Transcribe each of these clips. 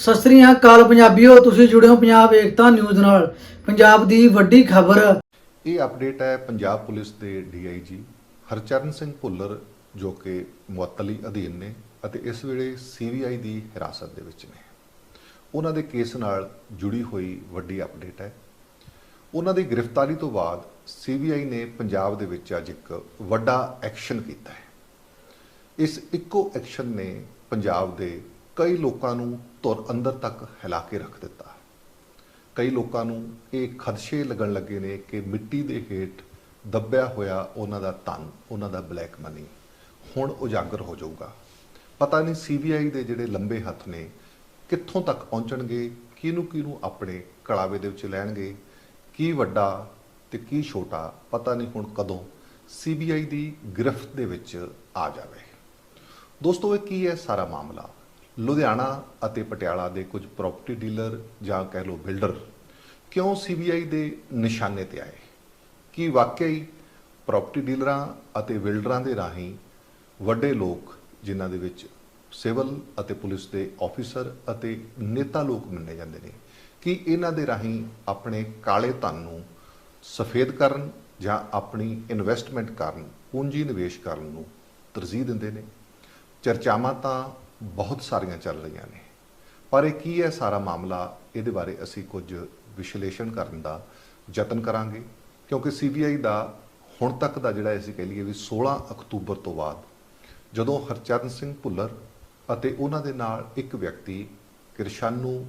ਸਤਿ ਸ੍ਰੀ ਅਕਾਲ ਪੰਜਾਬੀਓ, ਤੁਸੀਂ ਜੁੜੇ ਹੋ ਪੰਜਾਬ ਏਕਤਾ ਨਿਊਜ਼ ਨਾਲ। ਪੰਜਾਬ ਦੀ ਵੱਡੀ ਖਬਰ। ਇਹ ਅਪਡੇਟ ਹੈ ਪੰਜਾਬ ਪੁਲਿਸ ਦੇ ਡੀਆਈਜੀ ਹਰਚਰਨ ਸਿੰਘ ਭੁੱਲਰ, ਜੋ ਕਿ ਮੁਅੱਤਲੀ ਅਧੀਨ ਨੇ ਅਤੇ ਇਸ ਵੇਲੇ ਸੀਬੀਆਈ ਦੀ ਹਿਰਾਸਤ ਦੇ ਵਿੱਚ ਨੇ। ਉਹਨਾਂ ਦੇ ਕੇਸ ਨਾਲ ਜੁੜੀ ਹੋਈ ਵੱਡੀ ਅਪਡੇਟ ਹੈ। ਉਹਨਾਂ ਦੀ ਗ੍ਰਿਫਤਾਰੀ ਤੋਂ ਬਾਅਦ ਸੀਬੀਆਈ ਨੇ ਪੰਜਾਬ ਦੇ ਵਿੱਚ ਅੱਜ ਇੱਕ ਵੱਡਾ ਐਕਸ਼ਨ ਕੀਤਾ ਹੈ। ਇਸ ਇੱਕੋ ਐਕਸ਼ਨ ਨੇ ਪੰਜਾਬ ਦੇ ਕਈ ਲੋਕਾਂ ਨੂੰ ਧੁਰ ਅੰਦਰ ਤੱਕ ਹਿਲਾ ਕੇ ਰੱਖ ਦਿੱਤਾ। ਕਈ ਲੋਕਾਂ ਨੂੰ ਇਹ ਖਦਸ਼ੇ ਲੱਗਣ ਲੱਗੇ ਨੇ ਕਿ ਮਿੱਟੀ ਦੇ ਹੇਠ ਦੱਬਿਆ ਹੋਇਆ ਉਹਨਾਂ ਦਾ ਧਨ, ਉਹਨਾਂ ਦਾ ਬਲੈਕ ਮਨੀ ਹੁਣ ਉਜਾਗਰ ਹੋ ਜਾਊਗਾ। ਪਤਾ ਨਹੀਂ ਸੀਬੀਆਈ ਦੇ ਜਿਹੜੇ ਲੰਬੇ ਹੱਥ ਨੇ, ਕਿੱਥੋਂ ਤੱਕ ਪਹੁੰਚਣਗੇ, ਕਿਹਨੂੰ ਕਿਹਨੂੰ ਆਪਣੇ ਕਲਾਵੇ ਦੇ ਵਿੱਚ ਲੈਣਗੇ, ਕੀ ਵੱਡਾ ਤੇ ਕੀ ਛੋਟਾ, ਪਤਾ ਨਹੀਂ ਹੁਣ ਕਦੋਂ ਸੀਬੀਆਈ ਦੀ ਗ੍ਰਿਫਤ ਦੇ ਵਿੱਚ ਆ ਜਾਵੇ। ਦੋਸਤੋ, ਇਹ ਕੀ ਹੈ ਸਾਰਾ ਮਾਮਲਾ? ਲੁਧਿਆਣਾ ਅਤੇ ਪਟਿਆਲਾ ਦੇ ਕੁਝ ਪ੍ਰਾਪਰਟੀ ਡੀਲਰ ਜਾਂ ਕਹਿ ਲਓ ਬਿਲਡਰ ਕਿਉਂ ਸੀਬੀਆਈ ਦੇ ਨਿਸ਼ਾਨੇ ਤੇ ਆਏ? ਕੀ ਵਾਕਈ ਪ੍ਰਾਪਰਟੀ ਡੀਲਰਾਂ ਅਤੇ ਬਿਲਡਰਾਂ ਦੇ ਰਾਹੀਂ ਵੱਡੇ ਲੋਕ ਜਿਨ੍ਹਾਂ ਦੇ ਵਿੱਚ ਸਿਵਲ ਅਤੇ ਪੁਲਿਸ ਦੇ ਆਫੀਸਰ ਅਤੇ ਨੇਤਾ ਲੋਕ ਮੰਨੇ ਜਾਂਦੇ ਨੇ, ਕਿ ਇਹਨਾਂ ਦੇ ਰਾਹੀਂ ਆਪਣੇ ਕਾਲੇ ਧਨ ਨੂੰ ਸਫੇਦ ਕਰਨ ਜਾਂ ਆਪਣੀ ਇਨਵੈਸਟਮੈਂਟ ਕਰਨ, ਪੂੰਜੀ ਨਿਵੇਸ਼ ਕਰਨ ਨੂੰ ਤਰਜੀਹ ਦਿੰਦੇ ਨੇ? ਚਰਚਾਵਾਂ ਤਾਂ ਬਹੁਤ ਸਾਰੀਆਂ ਚੱਲ ਰਹੀਆਂ ਨੇ। ਪਰ ਇਹ ਕੀ ਹੈ ਸਾਰਾ ਮਾਮਲਾ? ਇਹਦੇ ਬਾਰੇ ਅਸੀਂ ਕੁਝ ਵਿਸ਼ਲੇਸ਼ਣ ਕਰਨ ਦਾ ਯਤਨ ਕਰਾਂਗੇ। ਕਿਉਂਕਿ ਸੀਬੀਆਈ ਦਾ ਹੁਣ ਤੱਕ ਦਾ ਜਿਹੜਾ ਅਸੀਂ ਕਹਿ ਲਈਏ ਵੀ 16 ਅਕਤੂਬਰ ਤੋਂ ਬਾਅਦ ਜਦੋਂ ਹਰਚਰਨ ਸਿੰਘ ਭੁੱਲਰ ਅਤੇ ਉਹਨਾਂ ਦੇ ਨਾਲ ਇੱਕ ਵਿਅਕਤੀ ਕਿਰਸ਼ਾਨੂ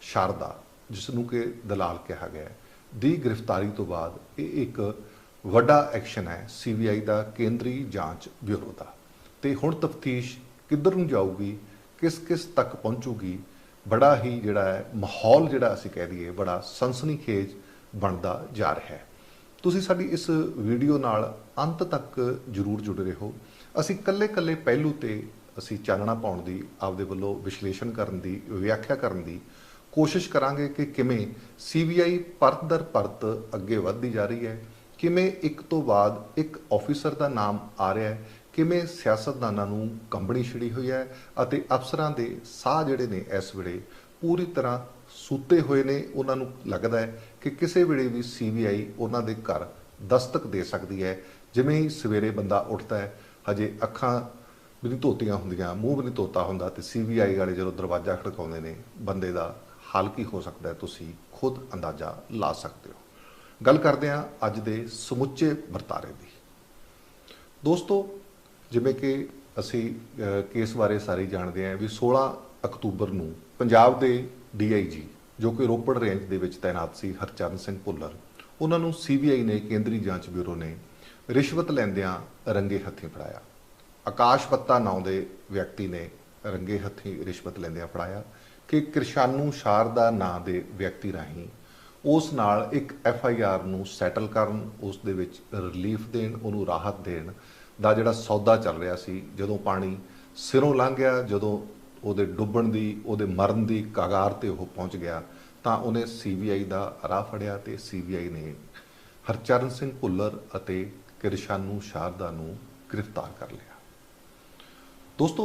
ਸ਼ਾਰਦਾ ਜਿਸ ਨੂੰ ਕਿ ਦਲਾਲ ਕਿਹਾ ਗਿਆ ਦੀ ਗ੍ਰਿਫਤਾਰੀ ਤੋਂ ਬਾਅਦ ਇਹ ਇੱਕ ਵੱਡਾ ਐਕਸ਼ਨ ਹੈ ਸੀਬੀਆਈ ਦਾ ਕੇਂਦਰੀ ਜਾਂਚ ਬਿਊਰੋ ਦਾ। ਤੇ ਹੁਣ ਤਫਤੀਸ਼ ਕਿੱਧਰ ਨੂੰ ਜਾਊਗੀ, ਕਿਸ ਕਿਸ ਤੱਕ ਪਹੁੰਚੂਗੀ, ਬੜਾ ਹੀ ਜਿਹੜਾ ਹੈ, ਮਾਹੌਲ ਜਿਹੜਾ ਅਸੀਂ ਕਹਿ ਦਈਏ, ਬੜਾ ਸਨਸਨੀਖੇਜ ਬਣਦਾ ਜਾ ਰਿਹਾ ਹੈ। ਤੁਸੀਂ ਸਾਡੀ ਇਸ ਵੀਡੀਓ ਨਾਲ ਅੰਤ ਤੱਕ ਜਰੂਰ ਜੁੜੇ ਰਹੋ। ਅਸੀਂ ਕੱਲੇ-ਕੱਲੇ ਪਹਿਲੂ ਤੇ ਅਸੀਂ ਚਾਨਣਾ ਪਾਉਣ ਦੀ, ਆਪਦੇ ਵੱਲੋਂ ਵਿਸ਼ਲੇਸ਼ਣ ਕਰਨ ਦੀ, ਵਿਆਖਿਆ ਕਰਨ ਦੀ ਕੋਸ਼ਿਸ਼ ਕਰਾਂਗੇ ਕਿ ਕਿਵੇਂ ਸੀਬੀਆਈ ਪਰਤ ਦਰ ਪਰਤ ਅੱਗੇ ਵਧਦੀ ਜਾ ਰਹੀ ਹੈ, ਕਿਵੇਂ ਇੱਕ ਤੋਂ ਬਾਅਦ ਇੱਕ ਆਫੀਸਰ ਦਾ ਨਾਮ ਆ ਰਿਹਾ ਹੈ ਕਿਵੇਂ ਸਿਆਸਤਦਾਨਾਂ ਨੂੰ ਕੰਬਣੀ ਛਿੜੀ ਹੋਈ ਹੈ ਅਤੇ ਅਫਸਰਾਂ ਦੇ ਸਾਹ ਜਿਹੜੇ ਨੇ ਇਸ ਵੇਲੇ ਪੂਰੀ ਤਰ੍ਹਾਂ ਸੁੱਤੇ ਹੋਏ ਨੇ, ਉਹਨਾਂ ਨੂੰ ਲੱਗਦਾ ਹੈ ਕਿ ਕਿਸੇ ਵੇਲੇ ਵੀ ਸੀਬੀਆਈ ਉਹਨਾਂ ਦੇ ਘਰ ਦਸਤਕ ਦੇ ਸਕਦੀ ਹੈ। ਜਿਵੇਂ ਹੀ ਸਵੇਰੇ ਬੰਦਾ ਉੱਠਦਾ ਹੈ, ਹਜੇ ਅੱਖਾਂ ਵੀ ਨਹੀਂ ਧੋਤੀਆਂ ਹੁੰਦੀਆਂ, ਮੂੰਹ ਵੀ ਨਹੀਂ ਧੋਤਾ ਹੁੰਦਾ ਤੇ ਸੀਬੀਆਈ ਵਾਲੇ ਜਦੋਂ ਦਰਵਾਜ਼ਾ ਖੜਕਾਉਂਦੇ ਨੇ, ਬੰਦੇ ਦਾ ਹਾਲ ਕੀ ਹੋ ਸਕਦਾ ਹੈ, ਤੁਸੀਂ ਖੁਦ ਅੰਦਾਜ਼ਾ ਲਾ ਸਕਦੇ ਹੋ। ਗੱਲ ਕਰਦੇ ਹਾਂ ਅੱਜ ਦੇ ਸਮੁੱਚੇ ਵਰਤਾਰੇ ਦੀ। ਦੋਸਤੋ ਜਿਵੇਂ ਕਿ ਅਸੀਂ ਕੇਸ ਬਾਰੇ ਸਾਰੇ ਜਾਣਦੇ ਹਾਂ ਵੀ 16 ਅਕਤੂਬਰ ਨੂੰ ਪੰਜਾਬ ਦੇ ਡੀਆਈਜੀ ਜੋ ਕਿ ਰੋਪੜ ਰੇਂਜ ਦੇ ਵਿੱਚ ਤਾਇਨਾਤ ਸੀ, ਹਰਚਰਨ ਸਿੰਘ ਭੁੱਲਰ, ਉਹਨਾਂ ਨੂੰ ਸੀਬੀਆਈ ਨੇ ਕੇਂਦਰੀ ਜਾਂਚ ਬਿਊਰੋ ਨੇ ਰਿਸ਼ਵਤ ਲੈਂਦਿਆਂ ਰੰਗੇ ਹੱਥੀਂ ਫੜਾਇਆ। ਆਕਾਸ਼ ਪੱਤਾ ਨਾਂ ਦੇ ਵਿਅਕਤੀ ਨੇ ਰੰਗੇ ਹੱਥੀਂ ਰਿਸ਼ਵਤ ਲੈਂਦਿਆਂ ਫੜਾਇਆ ਕਿ ਕਿਰਸ਼ਾਨੂ ਸ਼ਾਰਦਾ ਨਾਂ ਦੇ ਵਿਅਕਤੀ ਰਾਹੀਂ ਉਸ ਨਾਲ ਇੱਕ ਐਫ ਆਈ ਆਰ ਨੂੰ ਸੈਟਲ ਕਰਨ, ਉਸ ਦੇ ਵਿੱਚ ਰਿਲੀਫ ਦੇਣ, ਉਹਨੂੰ ਰਾਹਤ ਦੇਣ ਦਾ ਜਿਹੜਾ ਸੌਦਾ ਚੱਲ ਰਿਹਾ ਸੀ, ਜਦੋਂ ਪਾਣੀ ਸਿਰੋਂ ਲੰਘ ਗਿਆ, ਜਦੋਂ ਉਹਦੇ ਡੁੱਬਣ ਦੀ, ਉਹਦੇ ਮਰਨ ਦੀ ਕਗਾਰ ਤੇ ਉਹ ਪਹੁੰਚ ਗਿਆ, ਤਾਂ ਉਹਨੇ ਸੀਬੀਆਈ ਦਾ ਰਾਹ ਫੜਿਆ ਤੇ ਸੀਬੀਆਈ ਨੇ ਹਰਚਰਨ ਸਿੰਘ ਭੁੱਲਰ ਅਤੇ ਕਿਰਸ਼ਾਨੂ ਸ਼ਾਰਦਾ ਨੂੰ ਗ੍ਰਿਫਤਾਰ ਕਰ ਲਿਆ। ਦੋਸਤੋ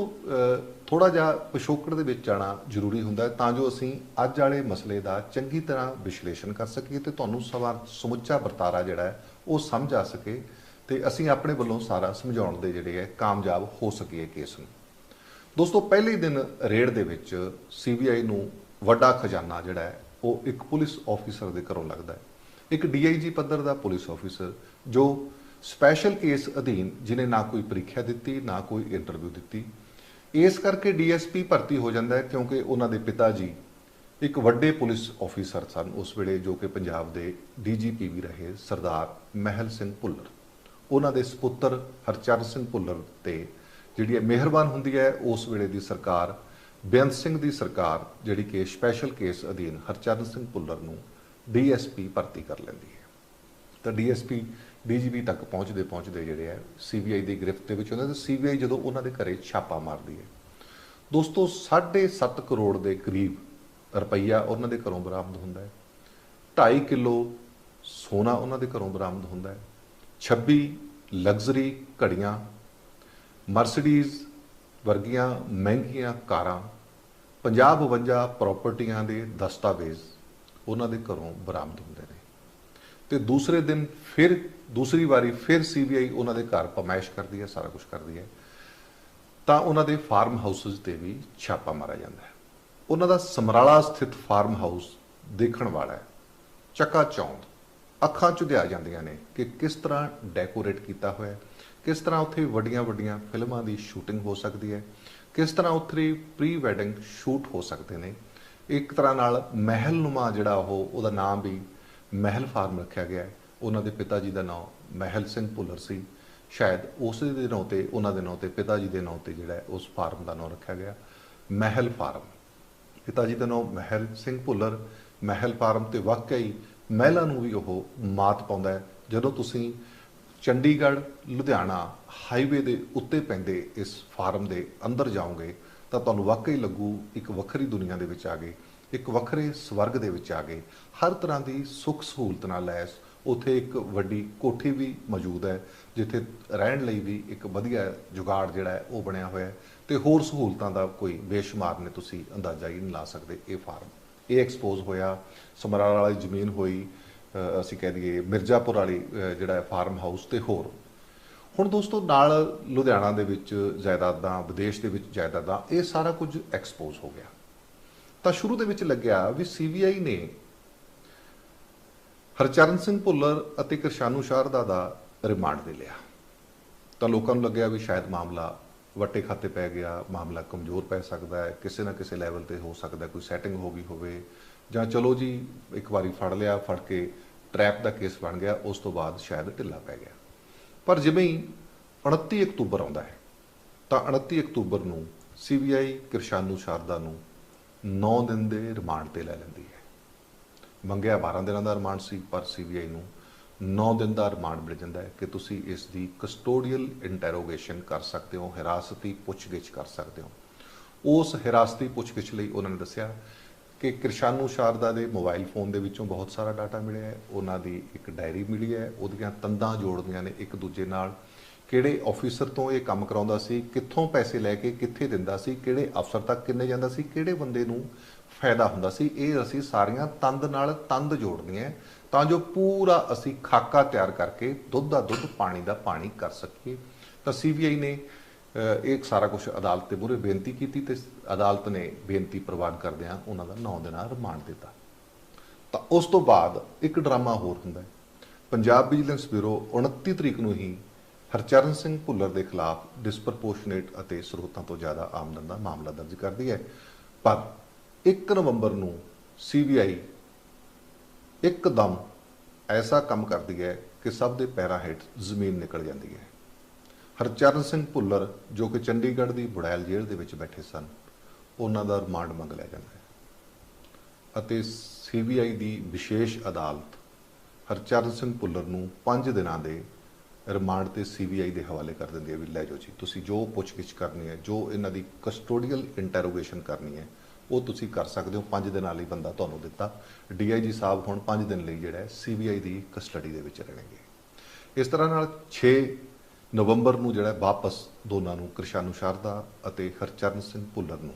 ਥੋੜਾ ਜਿਹਾ ਪਿਛੋਕੜ ਦੇ ਵਿੱਚ ਜਾਣਾ ਜ਼ਰੂਰੀ ਹੁੰਦਾ ਹੈ, ਤਾਂ ਜੋ ਅਸੀਂ ਅੱਜ ਵਾਲੇ ਮਸਲੇ ਦਾ ਚੰਗੀ ਤਰ੍ਹਾਂ ਵਿਸ਼ਲੇਸ਼ਣ ਕਰ ਸਕੀਏ ਤੇ ਤੁਹਾਨੂੰ ਸਵਾਰ ਸਮੁੱਚਾ ਵਰਤਾਰਾ ਜਿਹੜਾ ਹੈ, ਉਹ ਸਮਝ ਆ ਸਕੇ ਤੇ ਅਸੀਂ ਆਪਣੇ ਵੱਲੋਂ ਸਾਰਾ ਸਮਝਾਉਣ ਦੇ ਜਿਹੜੇ ਹੈ, ਕਾਮਯਾਬ ਹੋ ਸਕੀਏ ਕੇਸ ਨੂੰ। ਦੋਸਤੋ, ਪਹਿਲੇ ਦਿਨ ਰੇਡ ਦੇ ਵਿੱਚ ਸੀਬੀਆਈ ਨੂੰ ਵੱਡਾ ਖਜ਼ਾਨਾ ਜਿਹੜਾ ਹੈ, ਉਹ ਇੱਕ ਪੁਲਿਸ ਆਫੀਸਰ ਦੇ ਘਰੋਂ ਲੱਗਦਾ ਹੈ। ਇੱਕ ਡੀਆਈਜੀ ਪੱਧਰ ਦਾ ਪੁਲਿਸ ਆਫੀਸਰ ਜੋ ਸਪੈਸ਼ਲ ਕੇਸ ਅਧੀਨ ਜਿਨੇ ਨਾ ਕੋਈ ਪ੍ਰੀਖਿਆ ਦਿੱਤੀ, ਨਾ ਕੋਈ ਇੰਟਰਵਿਊ ਦਿੱਤੀ। ਇਸ ਕਰਕੇ ਡੀਐਸਪੀ ਭਰਤੀ ਹੋ ਜਾਂਦਾ ਹੈ ਕਿਉਂਕਿ ਉਹਨਾਂ ਦੇ ਪਿਤਾ ਜੀ ਇੱਕ ਵੱਡੇ ਪੁਲਿਸ ਆਫੀਸਰ ਸਨ। ਉਸ ਵੇਲੇ ਜੋ ਕਿ ਪੰਜਾਬ ਦੇ ਡੀਜੀਪੀ ਵੀ ਰਹੇ, ਸਰਦਾਰ ਮਹਿਲ ਸਿੰਘ ਭੁੱਲਰ। ਉਹਨਾਂ ਦੇ ਸੁਪੁੱਤਰ ਹਰਚਰਨ ਸਿੰਘ ਭੁੱਲਰ ਤੇ ਜਿਹੜੀ ਹੈ ਮਿਹਰਬਾਨ ਹੁੰਦੀ ਹੈ, ਉਸ ਵੇਲੇ ਦੀ ਸਰਕਾਰ, ਬੇਅੰਤ ਸਿੰਘ ਦੀ ਸਰਕਾਰ, ਜਿਹੜੀ ਕਿ ਸਪੈਸ਼ਲ ਕੇਸ ਅਧੀਨ ਹਰਚਰਨ ਸਿੰਘ ਭੁੱਲਰ ਨੂੰ ਡੀਐਸਪੀ ਭਰਤੀ ਕਰ ਲੈਂਦੀ ਹੈ। ਤਾਂ ਡੀਐਸਪੀ ਡੀਜੀਪੀ ਤੱਕ ਪਹੁੰਚਦੇ ਪਹੁੰਚਦੇ ਜਿਹੜੇ ਹੈ ਸੀਬੀਆਈ ਦੀ ਗ੍ਰਿਫਤ ਦੇ ਵਿੱਚ ਉਹਨਾਂ ਤੇ ਸੀਬੀਆਈ ਜਦੋਂ ਉਹਨਾਂ ਦੇ ਘਰੇ ਛਾਪਾ ਮਾਰਦੀ ਹੈ। ਦੋਸਤੋ 7.5 ਕਰੋੜ ਦੇ ਕਰੀਬ ਰੁਪਈਆ ਉਹਨਾਂ ਦੇ ਘਰੋਂ ਬਰਾਮਦ ਹੁੰਦਾ ਹੈ। 2.5 ਕਿਲੋ ਸੋਨਾ ਉਹਨਾਂ ਦੇ ਘਰੋਂ ਬਰਾਮਦ ਹੁੰਦਾ ਹੈ। 26 ਲਗਜ਼ਰੀ ਘੜੀਆਂ, ਮਰਸੀਡੀਜ਼ ਵਰਗੀਆਂ ਮਹਿੰਗੀਆਂ ਕਾਰਾਂ 50 52 ਪ੍ਰਾਪਰਟੀਆਂ ਦੇ ਦਸਤਾਵੇਜ਼ ਉਹਨਾਂ ਦੇ ਘਰੋਂ ਬਰਾਮਦ ਹੁੰਦੇ ਨੇ। ਤੇ ਦੂਸਰੇ ਦਿਨ ਫਿਰ, ਦੂਸਰੀ ਵਾਰੀ ਫਿਰ ਸੀਬੀਆਈ ਉਹਨਾਂ ਦੇ ਘਰ ਪਮਾਇਸ਼ ਕਰਦੀ ਹੈ, ਸਾਰਾ ਕੁਝ ਕਰਦੀ ਹੈ। ਤਾਂ ਉਹਨਾਂ ਦੇ ਫਾਰਮ ਹਾਊਸਸ ਤੇ ਵੀ ਛਾਪਾ ਮਾਰਿਆ ਜਾਂਦਾ ਹੈ। ਉਹਨਾਂ ਦਾ ਸਮਰਾਲਾ ਸਥਿਤ ਫਾਰਮ ਹਾਊਸ ਦੇਖਣ ਵਾਲਾ ਹੈ, ਚੱਕਾ ਚੌਂਦ। ਅੱਖਾਂ ਚੁਧਿਆ ਜਾਂਦੀਆਂ ਨੇ ਕਿ ਕਿਸ ਤਰ੍ਹਾਂ ਡੈਕੋਰੇਟ ਕੀਤਾ ਹੋਇਆ ਹੈ, ਕਿਸ ਤਰ੍ਹਾਂ ਉੱਥੇ ਵੱਡੀਆਂ ਵੱਡੀਆਂ ਫਿਲਮਾਂ ਦੀ ਸ਼ੂਟਿੰਗ ਹੋ ਸਕਦੀ ਹੈ, ਕਿਸ ਤਰ੍ਹਾਂ ਉੱਥੇ ਪ੍ਰੀ ਵੈਡਿੰਗ ਸ਼ੂਟ ਹੋ ਸਕਦੇ ਨੇ। ਇੱਕ ਤਰ੍ਹਾਂ ਨਾਲ ਮਹਿਲ ਨੁਮਾ ਜਿਹੜਾ ਉਹ, ਉਹਦਾ ਨਾਮ ਵੀ ਮਹਿਲ ਫਾਰਮ ਰੱਖਿਆ ਗਿਆ ਹੈ। ਉਹਨਾਂ ਦੇ ਪਿਤਾ ਜੀ ਦਾ ਨਾਮ ਮਹਿਲ ਸਿੰਘ ਭੁੱਲਰ ਸੀ। ਸ਼ਾਇਦ ਉਸੇ ਦੇ ਨਾਂ ਤੇ, ਉਹਨਾਂ ਦੇ ਨਾਂ ਤੇ, ਪਿਤਾ ਜੀ ਦੇ ਨਾਂ ਤੇ ਜਿਹੜਾ ਉਸ ਫਾਰਮ ਦਾ ਨਾਮ ਰੱਖਿਆ ਗਿਆ। ਮਹਿਲ ਫਾਰਮ। ਪਿਤਾ ਜੀ ਦਾ ਨਾਮ ਮਹਿਲ ਸਿੰਘ ਭੁੱਲਰ। ਮਹਿਲ ਫਾਰਮ ਤੇ ਵਾਕਈ ਮਹਿਲਾ ਨੂੰ ਵੀ ਉਹ ਮਾਤ ਪਾਉਂਦਾ ਹੈ। ਜਦੋਂ ਤੁਸੀਂ ਚੰਡੀਗੜ੍ਹ, ਲੁਧਿਆਣਾ ਹਾਈਵੇ ਦੇ ਉੱਤੇ ਪੈਂਦੇ ਇਸ ਫਾਰਮ ਦੇ ਅੰਦਰ ਜਾਓਗੇ, ਤਾਂ ਤੁਹਾਨੂੰ ਵਾਕਈ ਲੱਗੂ ਇੱਕ ਵੱਖਰੀ ਦੁਨੀਆ ਦੇ ਵਿੱਚ ਆ ਗਏ, ਇੱਕ ਵੱਖਰੇ ਸਵਰਗ ਦੇ ਵਿੱਚ ਆ ਗਏ। ਹਰ ਤਰ੍ਹਾਂ ਦੀ ਸੁੱਖ ਸਹੂਲਤ ਨਾਲ ਲੈਸ ਉੱਥੇ ਇੱਕ ਵੱਡੀ ਕੋਠੀ ਵੀ ਮੌਜੂਦ ਹੈ, ਜਿੱਥੇ ਰਹਿਣ ਲਈ ਵੀ ਇੱਕ ਵਧੀਆ ਜੁਗਾੜ ਜਿਹੜਾ ਹੈ, ਉਹ ਬਣਿਆ ਹੋਇਆ ਹੈ। ਤੇ ਹੋਰ ਸਹੂਲਤਾਂ ਦਾ ਕੋਈ ਬੇਸ਼ੁਮਾਰ ਨੇ ਤੁਸੀਂ ਅੰਦਾਜ਼ਾ ਹੀ ਨਹੀਂ ਲਾ ਸਕਦੇ ਇਹ ਫਾਰਮ। ਇਹ ਐਕਸਪੋਜ਼ ਹੋਇਆ, ਸਮਰਾਲਾ ਵਾਲੀ ਜ਼ਮੀਨ ਹੋਈ ਅਸੀਂ ਕਹਿ ਦਈਏ ਮਿਰਜ਼ਾਪੁਰ ਵਾਲੀ ਜਿਹੜਾ ਫਾਰਮ ਹਾਊਸ ਤੇ ਹੋਰ। ਹੁਣ ਦੋਸਤੋ, ਨਾਲ ਲੁਧਿਆਣਾ ਦੇ ਵਿੱਚ ਜਾਇਦਾਦਾਂ, ਵਿਦੇਸ਼ ਦੇ ਵਿੱਚ ਜਾਇਦਾਦਾਂ, ਇਹ ਸਾਰਾ ਕੁਝ ਐਕਸਪੋਜ਼ ਹੋ ਗਿਆ। ਤਾਂ ਸ਼ੁਰੂ ਦੇ ਵਿੱਚ ਲੱਗਿਆ ਵੀ ਸੀਬੀਆਈ ਨੇ ਹਰਚਰਨ ਸਿੰਘ ਭੁੱਲਰ ਅਤੇ ਕਿਰਸ਼ਾਨੂ ਸ਼ਾਰਦਾ ਦਾ ਰਿਮਾਂਡ ਦੇ ਲਿਆ। ਤਾਂ ਲੋਕਾਂ ਨੂੰ ਲੱਗਿਆ ਵੀ ਸ਼ਾਇਦ ਮਾਮਲਾ ਵੱਟੇ ਖਾਤੇ ਪੈ ਗਿਆ, ਮਾਮਲਾ ਕਮਜ਼ੋਰ ਪੈ ਸਕਦਾ ਹੈ, ਕਿਸੇ ਨਾ ਕਿਸੇ ਲੈਵਲ ਤੇ ਹੋ ਸਕਦਾ ਕੋਈ ਸੈਟਿੰਗ ਹੋ ਗਈ ਹੋਵੇ। ਜਾਂ ਚਲੋ ਜੀ, ਇੱਕ ਵਾਰੀ ਫੜ ਲਿਆ, ਫੜ ਕੇ ਟਰੈਪ ਦਾ ਕੇਸ ਬਣ ਗਿਆ, ਉਸ ਤੋਂ ਬਾਅਦ ਸ਼ਾਇਦ ਢਿੱਲਾ ਪੈ ਗਿਆ। ਪਰ ਜਿਵੇਂ ਹੀ 29 ਅਕਤੂਬਰ ਆਉਂਦਾ ਹੈ, ਤਾਂ 29 ਅਕਤੂਬਰ ਨੂੰ ਸੀਬੀਆਈ ਕਿਰਸ਼ਾਨੂ ਸ਼ਾਰਦਾ ਨੂੰ 9 ਦਿਨ ਦੇ ਰਿਮਾਂਡ ਤੇ ਲੈ ਲੈਂਦੀ ਹੈ। ਮੰਗਿਆ 12 ਦਿਨਾਂ ਦਾ ਰਿਮਾਂਡ ਸੀ, ਪਰ ਸੀਬੀਆਈ ਨੂੰ 9 ਦਿਨ ਦਾ ਰਿਮਾਂਡ ਮਿਲ ਜਾਂਦਾ ਹੈ ਕਿ ਤੁਸੀਂ ਇਸ ਦੀ ਕਸਟੋਡੀਅਲ ਇੰਟਰੋਗੇਸ਼ਨ ਕਰ ਸਕਦੇ ਹੋ, ਹਿਰਾਸਤੀ ਪੁੱਛਗਿੱਛ ਕਰ ਸਕਦੇ ਹੋ। ਉਸ ਹਿਰਾਸਤੀ ਪੁੱਛਗਿੱਛ ਲਈ ਉਹਨਾਂ ਨੇ ਦੱਸਿਆ ਕਿ ਕਿਰਸ਼ਾਨੂ ਸ਼ਾਰਦਾ ਦੇ ਮੋਬਾਈਲ ਫੋਨ ਦੇ ਵਿੱਚੋਂ ਬਹੁਤ ਸਾਰਾ ਡਾਟਾ ਮਿਲਿਆ ਹੈ। ਉਹਨਾਂ ਦੀ ਇੱਕ ਡਾਇਰੀ ਮਿਲੀ ਹੈ। ਉਹਦੀਆਂ ਤੰਦਾਂ ਜੋੜਦੀਆਂ ਨੇ ਇੱਕ ਦੂਜੇ ਨਾਲ। ਕਿਹੜੇ ਆਫੀਸਰ ਤੋਂ ਇਹ ਕੰਮ ਕਰਾਉਂਦਾ ਸੀ? ਕਿੱਥੋਂ ਪੈਸੇ ਲੈ ਕੇ ਕਿੱਥੇ ਦਿੰਦਾ ਸੀ? ਕਿਹੜੇ ਅਫਸਰ ਤੱਕ ਕਿੰਨੇ ਜਾਂਦਾ ਸੀ? ਕਿਹੜੇ ਬੰਦੇ ਨੂੰ ਫਾਇਦਾ ਹੁੰਦਾ ਸੀ, ਇਹ ਅਸੀਂ ਸਾਰੀਆਂ ਤੰਦ ਨਾਲ ਤੰਦ ਜੋੜਨੀਆਂ ਤਾਂ ਜੋ ਪੂਰਾ ਅਸੀਂ ਖਾਕਾ ਤਿਆਰ ਕਰਕੇ ਦੁੱਧ ਦਾ ਦੁੱਧ, ਪਾਣੀ ਦਾ ਪਾਣੀ ਕਰ ਸਕੀਏ। ਤਾਂ ਸੀਬੀਆਈ ਨੇ ਇਹ ਸਾਰਾ ਕੁਝ ਅਦਾਲਤ ਦੇ ਮੂਹਰੇ ਬੇਨਤੀ ਕੀਤੀ ਤੇ ਅਦਾਲਤ ਨੇ ਬੇਨਤੀ ਪ੍ਰਵਾਨ ਕਰਦਿਆਂ ਉਹਨਾਂ ਦਾ 9 ਦਿਨਾਂ ਰਿਮਾਂਡ ਦਿੱਤਾ। ਤਾਂ ਉਸ ਤੋਂ ਬਾਅਦ ਇੱਕ ਡਰਾਮਾ ਹੋਰ ਹੁੰਦਾ ਹੈ। ਪੰਜਾਬ ਵਿਜੀਲੈਂਸ ਬਿਊਰੋ 29 ਤਰੀਕ ਨੂੰ ਹੀ ਹਰਚਰਨ ਸਿੰਘ ਭੁੱਲਰ ਦੇ ਖਿਲਾਫ ਡਿਸਪਰਪੋਰਸ਼ਨੇਟ ਅਤੇ ਸਰੋਤਾਂ ਤੋਂ ਜ਼ਿਆਦਾ ਆਮਦਨ ਦਾ ਮਾਮਲਾ ਦਰਜ ਕਰਦੀ ਹੈ। ਪਰ 1 ਨਵੰਬਰ ਨੂੰ ਸੀਬੀਆਈ ਇੱਕਦਮ ਐਸਾ ਕੰਮ ਕਰਦੀ ਹੈ ਕਿ ਸਭ ਦੇ ਪੈਰਾਂ ਹੇਠ ਜ਼ਮੀਨ ਨਿਕਲ ਜਾਂਦੀ ਹੈ। ਹਰਚਰਨ ਸਿੰਘ ਭੁੱਲਰ, ਜੋ ਕਿ ਚੰਡੀਗੜ੍ਹ ਦੀ ਬੁੜੈਲ ਜੇਲ੍ਹ ਦੇ ਵਿੱਚ ਬੈਠੇ ਸਨ, ਉਹਨਾਂ ਦਾ ਰਿਮਾਂਡ ਮੰਗ ਲਿਆ ਜਾਂਦਾ ਹੈ। ਅਤੇ ਸੀਬੀਆਈ ਦੀ ਵਿਸ਼ੇਸ਼ ਅਦਾਲਤ ਹਰਚਰਨ ਸਿੰਘ ਭੁੱਲਰ ਨੂੰ 5 ਦਿਨਾਂ ਦੇ ਰਿਮਾਂਡ ਤੇ ਸੀਬੀਆਈ ਦੇ ਹਵਾਲੇ ਕਰ ਦਿੰਦੀ ਹੈ ਵੀ ਲੈ ਜਾਓ ਜੀ, ਤੁਸੀਂ ਜੋ ਪੁੱਛਗਿੱਛ ਕਰਨੀ ਹੈ, ਜੋ ਇਹਨਾਂ ਦੀ ਕਸਟੋਡੀਅਲ ਇੰਟਰੋਗੇਸ਼ਨ ਕਰਨੀ ਹੈ ਉਹ ਤੁਸੀਂ ਕਰ ਸਕਦੇ ਹੋ 5 ਦਿਨਾਂ ਲਈ ਬੰਦਾ ਤੁਹਾਨੂੰ ਦਿੱਤਾ। ਡੀਆਈਜੀ ਸਾਹਿਬ ਹੁਣ 5 ਦਿਨ ਲਈ ਜਿਹੜਾ ਹੈ, ਸੀਬੀਆਈ ਦੀ ਕਸਟਡੀ ਦੇ ਵਿੱਚ ਰਹਿਣਗੇ। ਇਸ ਤਰ੍ਹਾਂ ਨਾਲ 6 ਨਵੰਬਰ ਨੂੰ ਜਿਹੜਾ ਵਾਪਸ ਦੋਨਾਂ ਨੂੰ, ਕ੍ਰਿਸ਼ਾਨੂ ਸ਼ਾਰਦਾ ਅਤੇ ਹਰਚਰਨ ਸਿੰਘ ਭੁੱਲਰ ਨੂੰ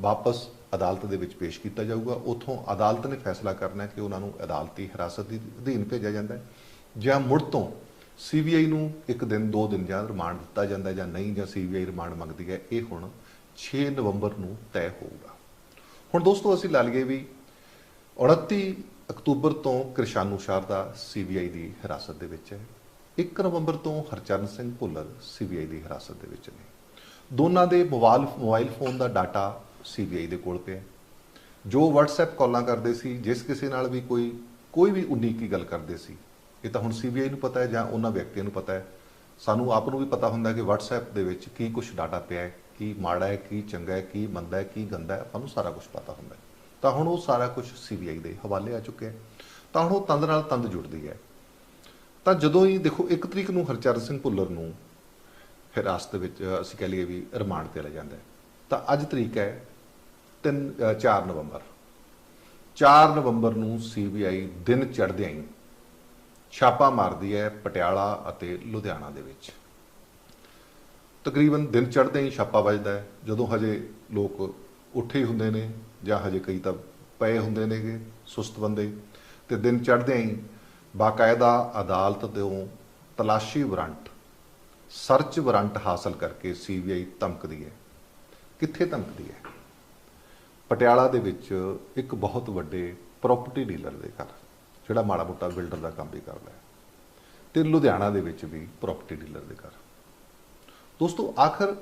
ਵਾਪਸ ਅਦਾਲਤ ਦੇ ਵਿੱਚ ਪੇਸ਼ ਕੀਤਾ ਜਾਊਗਾ। ਉਥੋਂ ਅਦਾਲਤ ਨੇ ਫੈਸਲਾ ਕਰਨਾ ਹੈ ਕਿ ਉਹਨਾਂ ਨੂੰ ਅਦਾਲਤੀ ਹਿਰਾਸਤ ਦੀ ਅਧੀਨ ਭੇਜਿਆ ਜਾਂਦਾ ਹੈ ਜਾਂ ਮੁੜ ਤੋਂ ਸੀਬੀਆਈ ਨੂੰ ਇੱਕ ਦਿਨ, ਦੋ ਦਿਨ ਜਾਂ ਰਿਮਾਂਡ ਦਿੱਤਾ ਜਾਂਦਾ ਜਾਂ ਨਹੀਂ ਜਾਂ ਸੀਬੀਆਈ ਰਿਮਾਂਡ ਮੰਗਦੀ ਹੈ, ਇਹ ਹੁਣ 6 ਨਵੰਬਰ ਨੂੰ ਤੈਅ ਹੋਊਗਾ। ਹੁਣ ਦੋਸਤੋ ਅਸੀਂ ਲਾ ਲਈਏ ਵੀ 29 ਅਕਤੂਬਰ ਤੋਂ ਕਿਰਸ਼ਾਨੂ ਸ਼ਾਰਦਾ ਸੀਬੀਆਈ ਦੀ ਹਿਰਾਸਤ ਦੇ ਵਿੱਚ ਹੈ। 1 ਨਵੰਬਰ ਤੋਂ ਹਰਚਰਨ ਸਿੰਘ ਭੁੱਲਰ ਸੀਬੀਆਈ ਦੀ ਹਿਰਾਸਤ ਦੇ ਵਿੱਚ ਨੇ। ਦੋਨਾਂ ਦੇ ਮੋਬਾਈਲ ਮੋਬਾਈਲ ਫੋਨ ਦਾ ਡਾਟਾ ਸੀਬੀਆਈ ਦੇ ਕੋਲ ਪਿਆ। ਜੋ WhatsApp ਕਾਲਾਂ ਕਰਦੇ ਸੀ, ਜਿਸ ਕਿਸੇ ਨਾਲ ਵੀ ਕੋਈ ਕੋਈ ਵੀ ਉਨੀਕੀ ਗੱਲ ਕਰਦੇ ਸੀ, ਇਹ ਤਾਂ ਹੁਣ ਸੀਬੀਆਈ ਨੂੰ ਪਤਾ ਹੈ ਜਾਂ ਉਹਨਾਂ ਵਿਅਕਤੀਆਂ ਨੂੰ ਪਤਾ ਹੈ। ਸਾਨੂੰ ਆਪ ਨੂੰ ਵੀ ਪਤਾ ਹੁੰਦਾ ਕਿ WhatsApp ਦੇ ਵਿੱਚ ਕੀ ਕੁਝ ਡਾਟਾ ਪਿਆ ਹੈ। ਕੀ ਮਾੜਾ ਹੈ, ਕੀ ਚੰਗਾ ਹੈ, ਕੀ ਮੰਦਾ ਹੈ, ਕੀ ਗੰਦਾ ਹੈ, ਆਪਾਂ ਨੂੰ ਸਾਰਾ ਕੁਝ ਪਤਾ ਹੁੰਦਾ ਤਾਂ ਹੁਣ ਉਹ ਸਾਰਾ ਕੁਝ ਸੀਬੀਆਈ ਦੇ ਹਵਾਲੇ ਆ ਚੁੱਕਿਆ ਹੈ। ਤਾਂ ਹੁਣ ਉਹ ਤੰਦ ਨਾਲ ਤੰਦ ਜੁੜਦੀ ਹੈ। ਤਾਂ ਜਦੋਂ ਹੀ ਦੇਖੋ 1 ਤਰੀਕ ਨੂੰ ਹਰਚਰਨ ਸਿੰਘ ਭੁੱਲਰ ਨੂੰ ਹਿਰਾਸਤ ਵਿੱਚ ਅਸੀਂ ਕਹਿ ਲਈਏ ਵੀ ਰਿਮਾਂਡ ਤੇ ਲੈ ਜਾਂਦਾ ਤਾਂ ਅੱਜ ਤਰੀਕ ਹੈ 3 4 ਨਵੰਬਰ। 4 ਨਵੰਬਰ ਨੂੰ ਸੀਬੀਆਈ ਦਿਨ ਚੜ੍ਹਦਿਆਂ ਹੀ ਛਾਪਾ ਮਾਰਦੀ ਹੈ ਪਟਿਆਲਾ ਅਤੇ ਲੁਧਿਆਣਾ ਦੇ ਵਿੱਚ। ਤਕਰੀਬਨ ਦਿਨ ਚੜ੍ਹਦੇ ਹੀ ਛਾਪਾ ਵੱਜਦਾ ਹੈ। ਜਦੋਂ ਹਜੇ ਲੋਕ ਉੱਠੇ ਹੁੰਦੇ ਨੇ ਜਾਂ ਹਜੇ ਕਈ ਤਾਂ ਪਏ ਹੁੰਦੇ ਨੇਗੇ, ਸੁਸਤ ਬੰਦੇ, ਤੇ ਦਿਨ ਚੜ੍ਹਦਿਆਂ ਹੀ ਬਾਕਾਇਦਾ ਅਦਾਲਤ ਤੋਂ ਤਲਾਸ਼ੀ ਵਾਰੰਟ, ਸਰਚ ਵਾਰੰਟ ਹਾਸਲ ਕਰਕੇ ਸੀਬੀਆਈ ਧਮਕਦੀ ਹੈ। ਕਿੱਥੇ ਧਮਕਦੀ ਹੈ? ਪਟਿਆਲਾ ਦੇ ਵਿੱਚ ਇੱਕ ਬਹੁਤ ਵੱਡੇ ਪ੍ਰਾਪਰਟੀ ਡੀਲਰ ਦੇ ਘਰ, ਜਿਹੜਾ ਮਾੜਾ ਮੋਟਾ ਬਿਲਡਰ ਦਾ ਕੰਮ ਵੀ ਕਰਦਾ ਹੈ, ਤੇ ਲੁਧਿਆਣਾ ਦੇ ਵਿੱਚ ਵੀ ਪ੍ਰਾਪਰਟੀ ਡੀਲਰ ਦੇ ਘਰ। ਦੋਸਤੋ, ਆਖਰ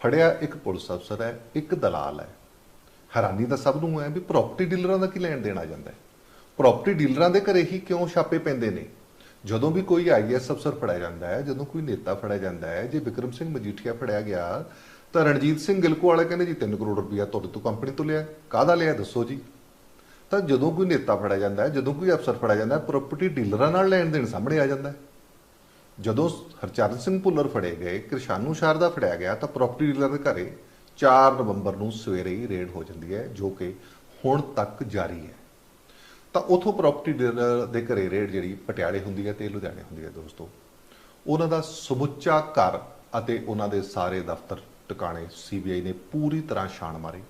ਫੜਿਆ ਇੱਕ ਪੁਲਿਸ ਅਫਸਰ ਹੈ, ਇੱਕ ਦਲਾਲ ਹੈ। ਹੈਰਾਨੀ ਤਾਂ ਸਭ ਨੂੰ ਹੈ ਵੀ ਪ੍ਰਾਪਰਟੀ ਡੀਲਰਾਂ ਦਾ ਕੀ ਲੈਣ ਦੇਣ ਆ ਜਾਂਦਾ ਹੈ। ਪ੍ਰਾਪਰਟੀ ਡੀਲਰਾਂ ਦੇ ਘਰੇ ਹੀ ਕਿਉਂ ਛਾਪੇ ਪੈਂਦੇ ਨੇ? ਜਦੋਂ ਵੀ ਕੋਈ ਆਈਐਸ ਅਫਸਰ ਫੜਿਆ ਜਾਂਦਾ ਹੈ, ਜਦੋਂ ਕੋਈ ਨੇਤਾ ਫੜਿਆ ਜਾਂਦਾ ਹੈ, ਜੇ ਵਿਕਰਮ ਸਿੰਘ ਮਜੀਠੀਆ ਫੜਿਆ ਗਿਆ, ਤਾਂ ਰਣਜੀਤ ਸਿੰਘ ਗਿਲਕੂ ਵਾਲੇ ਕਹਿੰਦੇ ਜੀ 3 ਕਰੋੜ ਰੁਪਇਆ ਤੁਹਾਡੇ ਤੋਂ ਕੰਪਨੀ ਤੋਂ ਲਿਆ ਕਾਹਦਾ ਲਿਆ ਦੱਸੋ ਜੀ? ਤਾਂ ਜਦੋਂ ਕੋਈ ਨੇਤਾ ਫੜਿਆ ਜਾਂਦਾ ਹੈ, ਜਦੋਂ ਕੋਈ ਅਫਸਰ ਫੜਿਆ ਜਾਂਦਾ ਹੈ ਪ੍ਰਾਪਰਟੀ ਡੀਲਰਾਂ ਨਾਲ ਲੈਣ ਦੇਣ ਸਾਹਮਣੇ ਆ ਜਾਂਦਾ ਹੈ। ਜਦੋਂ ਹਰਚਰਨ ਸਿੰਘ ਭੁੱਲਰ ਫੜੇ ਗਏ, ਕਿਰਸ਼ਾਨੂ ਸ਼ਾਰਦਾ ਫੜਿਆ ਗਿਆ, ਤਾਂ ਪ੍ਰਾਪਰਟੀ ਡੀਲਰ ਦੇ ਘਰੇ 4 ਨਵੰਬਰ ਨੂੰ ਸਵੇਰੇ ਹੀ ਰੇਡ ਹੋ ਜਾਂਦੀ ਹੈ, ਜੋ ਕਿ ਹੁਣ ਤੱਕ ਜਾਰੀ ਹੈ। ਤਾਂ ਉਥੋਂ ਪ੍ਰਾਪਰਟੀ ਡੀਲਰ ਦੇ ਘਰੇ ਰੇਡ ਜਿਹੜੀ ਪਟਿਆਲੇ ਹੁੰਦੀ ਹੈ ਤੇ ਲੁਧਿਆਣੇ ਹੁੰਦੀ ਹੈ ਦੋਸਤੋ। ਉਹਨਾਂ ਦਾ ਸਮੁੱਚਾ ਘਰ ਅਤੇ ਉਹਨਾਂ ਦੇ ਸਾਰੇ ਦਫ਼ਤਰ ਟਿਕਾਣੇ ਸੀਬੀਆਈ ਨੇ ਪੂਰੀ ਤਰ੍ਹਾਂ ਛਾਣ ਮਾਰੀ।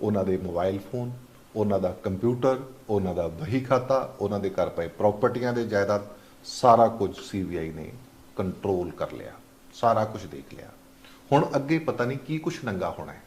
ਉਹਨਾਂ ਦੇ ਮੋਬਾਈਲ ਫੋਨ ਉਹਨਾਂ ਦਾ ਕੰਪਿਊਟਰ ਉਹਨਾਂ ਦਾ ਵਹੀ ਖਾਤਾ, ਉਹਨਾਂ ਦੇ ਘਰ ਪਏ ਪ੍ਰਾਪਰਟੀਆਂ ਦੇ ਜਾਇਦਾਦ ਸਾਰਾ ਕੁਝ ਸੀਬੀਆਈ ਨੇ ਕੰਟਰੋਲ ਕਰ ਲਿਆ, ਸਾਰਾ ਕੁਝ ਦੇਖ ਲਿਆ। ਹੁਣ ਅੱਗੇ ਪਤਾ ਨਹੀਂ ਕੀ ਕੁਝ ਨੰਗਾ ਹੋਣਾ ਹੈ।